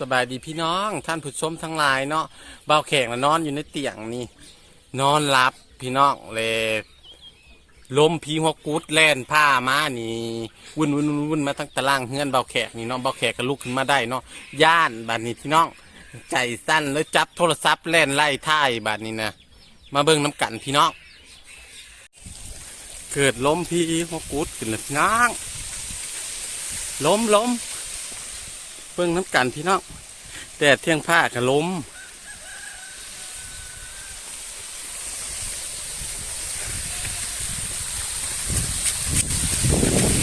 สบายดีพี่น้องท่านผู้ชมทั้งหลายเนาะเบาแขกนะนอนอยู่ในเตียงนี่ นอนรับพี่น้องเลยลมพีหัวกุดแล่นผ้ามานี่วุ่นวุ่นวุ่นวุ่นมาทั้งตารางเฮือนเบาแขกนี่เนาะเบาแขกก็ลุกขึ้นมาได้เนาะย่านบาดนี้พี่น้องใจสั้นแล้วจับโทรศัพท์แล่นไล่ท่ายบาดนี้นะมาเบิ่งน้ำกันพี่น้องเกิดลมพีหัวกุดขึ้นเลยพี่น้องลมลม เบิ่งน้ำกันพี่น้องแดดเที่ยงผ้ากับลม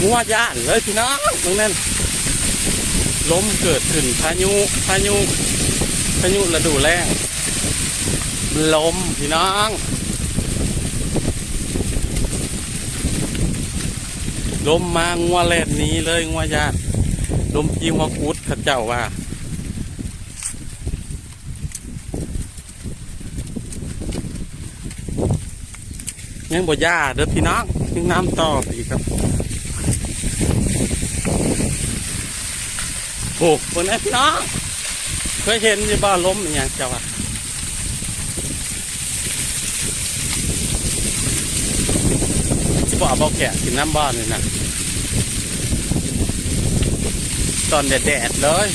มัวย่านเลยพี่น้องตรงนั้นลมเกิดขึ้นพายุพายุพายุฤดูแล้งลมพี่น้องลมมางัวแลดนี้เลยงัวย่าน ลมพีหัวกุดข้าเจ้าว่ายังบ่ย่าเด้อพี่น้องยังน้ำต่อไปอีกครับโอ้บนนี้พี่น้องเคยเห็นยี่บ้าล้มอหย่างเจ้าว่าสิบ่เอาเบาแกะกินน้ำบ้านเลยนะ ตอนแดดๆเลย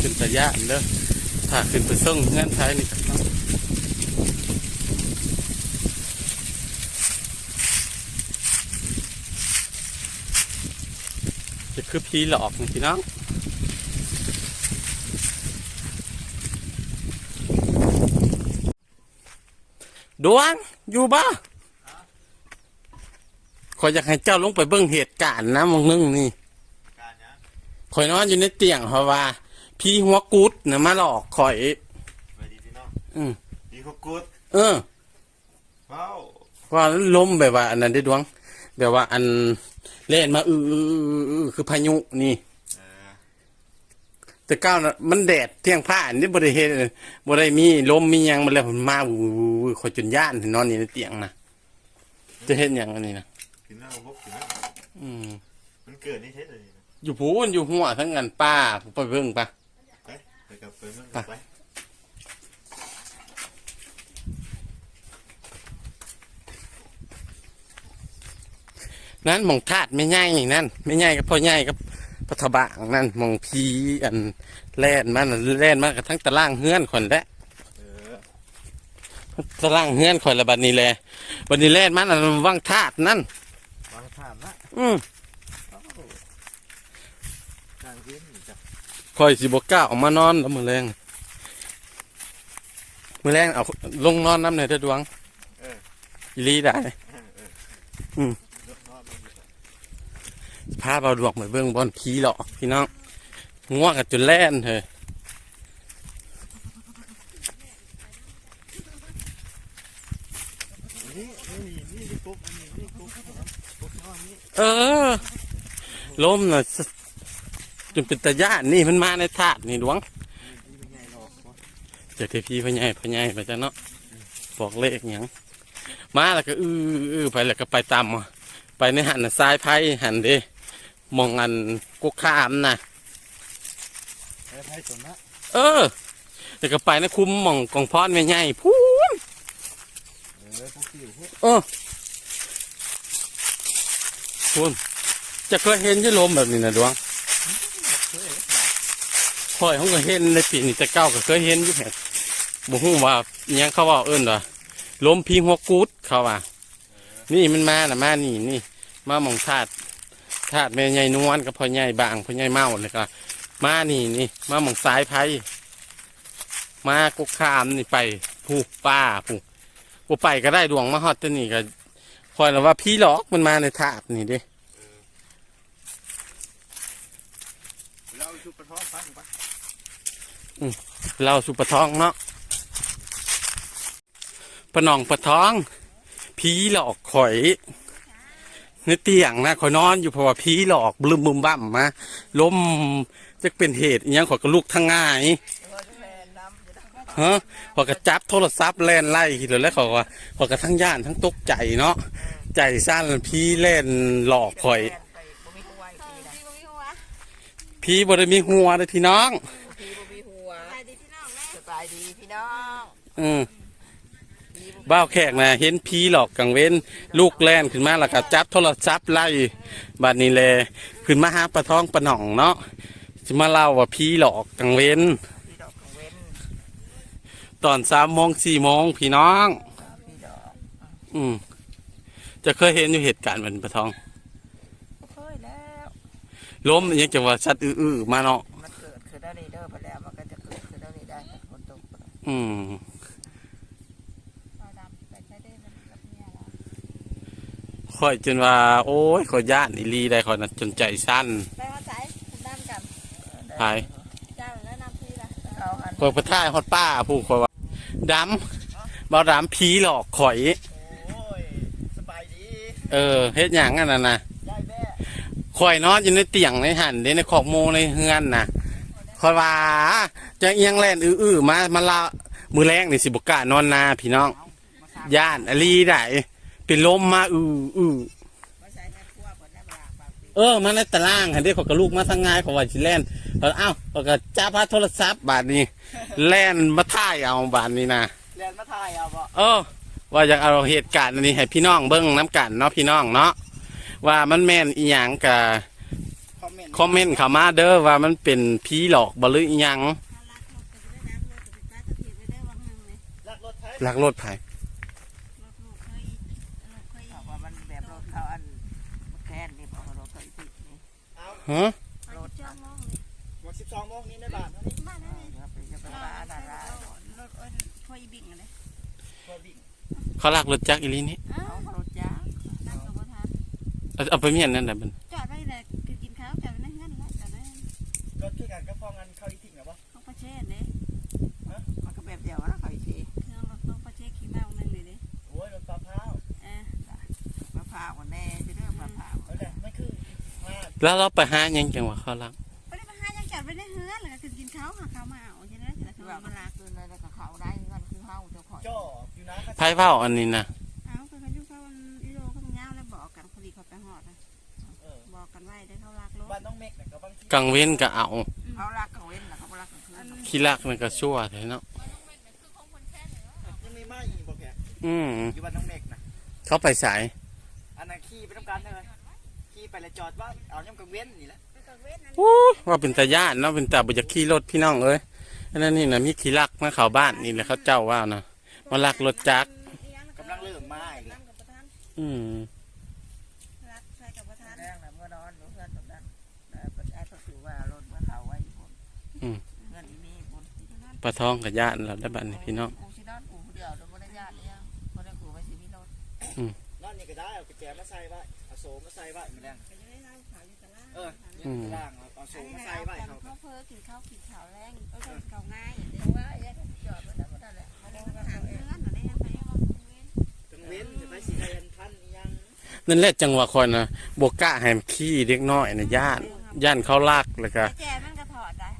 ขึ้นตะยานเด้อถ้าขึ้นไปส่งเงื่อนไขนี่ก็ต้องจะคือพีหลอกนี่พี่น้องดวงอยู่บ้า ขอยอยากให้เจ้าลงไปเบิ่งเหตุการณ์นะมองนึงนี่การเนี้ยข่อยนอนอยู่ในเตียงเพราะว่า พี่หัวกุดนะมาหลอกข่อยไปดีพี่น้องอืมดีคุกกุดเออว้าวว่าล้มแบบว่า อันนั้นได้ดวง แบบว่า อันเล่นมาอืออืออืออือคือพายุนี่เออแต่ก้าวน่ะมันแดดเที่ยงผ้าอันนี้บริเฮ็ดบริมีลมมีหยังมาแล้วมันมาวูวูวูข่อยจนย่านนอนอยู่ในเตียงนะจะเห็นอย่างอันนี้นะ กินหน้าพวกกินหน้าอืมมันเกิดนี่เท็ดเลยนะอยู่พูนอยู่หัวทั้งงันป้าไปเบิ่งปะไปไปกับไปมึงกับไปนั่นหมองธาตุไม่ง่ายนั่นไม่ง่ายกับพ่อง่ายกับพัทบางนั่นหมองพีอันแล่นมันน่ะแล่นมากระทั้งตารางเฮือนคนและเออตารางเฮือนคนละบัดนี้แหละบัดนี้แล่นมันอันว่างธาตุนั่นวางถามนะ อืมการกินจับคอยสิบกล้าออกมานอนแล้วมือแรงมือแรงเอาลงนอนน้ำในอยเด้อดวงเอออีหลีได้เออเอออืมยกนอนมันอยู่พาเบาดวงไปเบิ่งบอลผีหลอกพี่น้องง่วงกันจนแล่นเถอะ นี่นี่นี่นี่กุ๊กนี่นี่กุ๊กกุ๊กนอนนี่เออล้มน่ะสจนเป็นตะย่านนี่มันมาในธาตุนี่ดวงนี่เป็นไงหรอกวะจากที่พี่พ่อใหญ่พ่อใหญ่ไปจ้ะเนาะบอกเลขหยังมาแล้วก็อื้ออื้อไปแล้วก็ไปตามมาไปในหันน่ะซ้ายไพ่หันเด้มองอันกุกขามนะไปไพ่สนนะเออแล้วก็ไปนะคุ้มหมองกองพรไม่ใหญ่พูน เออพวกคิวพวก เออพูนจะเคยเห็นยี่ลมแบบนี้นะดวงคยค่อยเขาก็เห็นในปีนี้แต่เก้าก็เคยเห็นอยู่แห่บุ้งว่ายังเขาว่าเอิ้นว่าลมพีหัวกูดเขาว่านี่มันมาน่ะมานี่นี่มาหมองธาตุธาตุแม่ใหญ่นวลกับพ่อใหญ่บางพ่อใหญ่เมาเลยก็มานี่นี่มาหมองสายไผ่มากุกขามนี่ไปผูกป้าผูก ผูไปก็ได้ดวงมาฮอดตัวนี่ก็คอยแล้วว่าพี่หลอกมันมาในธาตุนี่เดิเราชุปท้องฟังปะเราสุปะทองเนาะปนองปะท้องผีหลอกข่อยในเตียงนะข่อยนอนอยู่เพราะว่าผีหลอกบลืมบึมบั่มมาล้มจะเป็นเหตุอหยังข่อยก็ลุกทั้งง่าย ฮะข่อยก็จับโทรศัพท์แล่นไล่ทีเดียวแล้วข่อยว่าข่อยก็ทั้งย่านทั้งตกใจเนาะใจสั้นพี่เล่นหลอกข่อยไปบ่มีหัวอีกเอทีอนะพี่บ่มีหัวพี่บ่ได้มีหัวเลยพี่น้อง พี่บ่มีหัวไปดีพี่น้องแม่สบายดีพี่น้องอืมบ้าวแขกนะเห็นพี่หลอกกังเว้น ลูกแล่นขึ้นมาแล้วก็จับโทรศัพท์ไล่บัดนี้แลขึ้นมาหาปลาท้องปลาหน่องเนาะจะมาเล่าว่าพี่หลอกกังเว้น พี่ดอกของเว้น ตอนสามโมงสี่โมงพี่น้องพี่ดอกอืมจะเคยเห็นอยู่เหตุการณ์เหมือนปลาท้องบ่เคยแล้วล้มยังจะว่าชัดอื้อๆมาเนาะมันเกิดขึ้นได้นี่เด้อไปแล้วมันก็จะเกิดขึ้นได้นี่ได้ถ้าฝนตกอืมปลาดำไปใช้ได้มันกับเนี่ยแล้วค่อยจนว่า โอ้ยข่อยย่านอีหลีได้ข่อยน่ะจนใจสั้นไปหัวใจคุณดำกับหายเจ้าแล้วนำพี่ละเขาหันข่อยพระท่ายฮอดป้าผู้ข่อยว่า ดำบ่ดำผีหลอกข่อย โอ้ยสบายดีเออเฮ็ดหยังอันนั้นน่ะยายแม่ข่อยนอนอยู่ในเตียงในหันเด้ในขอกโมในเฮือนน่ะข่อยว่าจะเอียงแล่นอื้อๆมามาลามือแรงนี่สิบ่กล้านอนนาพี่น้อง ย่านอลีได้เป็นลมมาอื้อๆ เออมาในตารางหันเด้ขอยกับลูกมาทางงายเขอว่าสิแล่นแล้วอ้าวขอยก็จับพาโทรศัพท์บาทนี้ แล่นมาถ่ายเอาบาทนี้นะเรียนมาถ่ายเอาบ่เออ ว่าอยากเอาเหตุการณ์อันนี้ให้พี่น้องเบิ้งน้ำกันเนาะพี่น้องเนาะว่ามันแม่นอีหยังกะคอมเมนต์คอมเมนต์เข้ามาเด้อว่ามันเป็นผีหลอกบ่หรืออีหยังถ้ารักรถก็จะได้ดำรถจะไปป้าตะเกียบไปได้วังหนึ่งเลยลักรถไทยลักรถไผ รถลูกเคยรถเคย เขาว่ามันแบบรถเขาอันแค้นนี่บ่รถเขาอีกนี่ ฮะรถจ้องมองเลยวันสิบสองโมงนี้ในบ้านเท่านี้เลยจะไปจะไปรบ้านถอะรถบิ่งเลยพอวิ่งเขาลักรถจักรอีลีนี่เขาวรถจ้านั่งนเอาเอาไปเมียนนั่นแหละมัน แล้วเราไปหาหยังจังหว่าเขาลักไม่ได้มาหายังจอดไว้ในเฮือนแล้วก็คือกินเขาหาเขามาเอาใช่ไหมแต่คือว่ามัมานลาลากคืนเลยแล้วก็เขาได้เงินคือเฮาเจ้าของจ่ออยู่นะไผเว้าอันนี้นะเอาคือเขาอยุ่เขาอีโลเขาเงาแล้วบอกกันพอดีเขาไปหอดเออบอกกันไว้ได้เขารักรถบ้านน้องเมฆน่ก็บางทีกังเว้นก็เอาเขารักกังเว้นนะเขาบ่รักกลางคืนขี้ลักมันก็ชั่วแท้เนาะยังมีมาอีกบ่แกอืมอยู่บ้านน้องเมฆน่ะเขาไปสายอันนั้นขี่ไปทำการเลย ขี่ไปแล้วจอดว่าเอาย่ำกังเว้นนี่แหละว่าเป็นตาญาติเนาะเป็นตาบุจะขี่รถพี่น้องเอ้ยอันนั้นนี่นะมีขี่ลักมาเข้าบ้านนี่แหละเขาเจ้าว่านะมาลักรถจักรกำลังเริ่มมาอีกแล้วอืมรักใส่กับประธานแรงนะเมื่อนอนอยู่เพื่อนตรงนั้นเออไอ้ก็ถือว่ารถเมื่อเขาไว้อยู่บนเงินอีมีบนปลาทองกับญาติเราได้บ้านนี่พี่น้องกูชินอนกูเดียวโดยบริญาตเนี่ยบริกูไว้สิมีรถนอนนี่ก็ได้เอากุญแจมาใส่ไว้ เอาโซ่มาใส่ไว้มาแรงก็จะได้เล่าข่าวอยู่ตลาดเออยืนล่างเอาเอาโซ่มาใส่ไว้เขาเขาเพิ่กินข้าวกินข้าวแรงก็จะเก่าง่ายเดี๋ยวว่าไอ้ก็จอดไว้แล้วก็ได้แหละเขาเดินมาถามเพื่อนหนูได้ยังไงว่ากังเว้นจะไปสีแดงท่านอีหยังนั่นแหละจังหวะคอยนะบวกกะแหมขี้เล็กน้อยนะญาติญาติเขาลักแล้วก็แจมันก็ถอดได้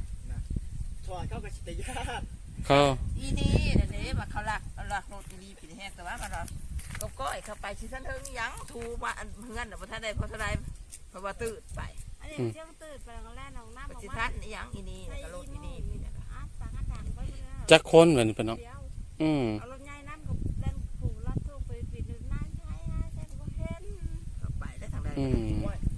ถอดเข้ากับสิทธิญาติเขาอีนี่เดี๋ยวนี้มาเขาลักลักรถอีนี่ปีแห้งแต่ว่ามันก็ ก้อยเข้าไปชิซันเทิงยังทูมาเพื่อนแต่พอท่านใดพอท่านใดเพราะว่าตื่นไปอันนี้เจ้าตื่นไปแล้วก็แล่นน้องน้ำปออกฏิมาทันยังอีนี่ก็รถอีนี่นี่นะอะปากกระถางไปเลยจักคนเหมือนพี่น้องเดียวอืมเอารถใหญ่น้ำกับเล่นผูรถตู้ไปปิดน้ำใช่ใช่ก็เห็น เข้าไปได้ทางใดอืมเขา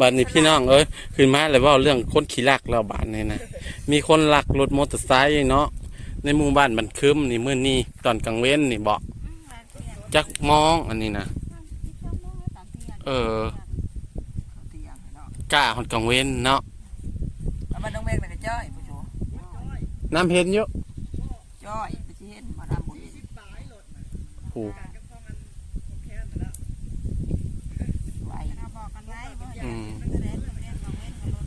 บ้านนี้พี่น้องเอ้ยขึ้นมาเลยเว่าเรื่องคนขี่ลักแล้วบ้านนี้นะมีคนลักรถมอเตอร์ไซค์เนาะในหมู่บ้านบันคึมนี่มื้อนี้ตอนกลางเว้นนี่บอกจักมองอันนี้นะเออเขาเตียงเนาะกล้าฮอดกลางเว้นเนาะแล้วมันต้องแม่งมันก็จ้อยผู้ชมน้ำเห็นอยู่จ้อยไปที่เห็นมาทำบุญโอ้กับฟองกันแค่นั้นแล้ว ไว้ เราบอกกันไว้ อืม มันจะเล่นเล่นของเล่นกับรถ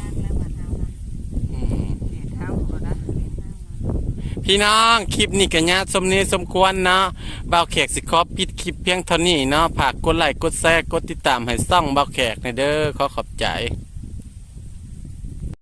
ยางแล้วมาเท้านะ อืม เขียนเท้าแล้วนะ พี่น้องคลิปนี้ก็ญาติสมนี้สมควรเนาะบ่าวแขกสิขอปิดคลิปเพียงเท่านี้เนาะฝากกดไลค์กดแชร์กดติดตามให้ซ่องบ่าวแขกในเด้อขอขอบใจ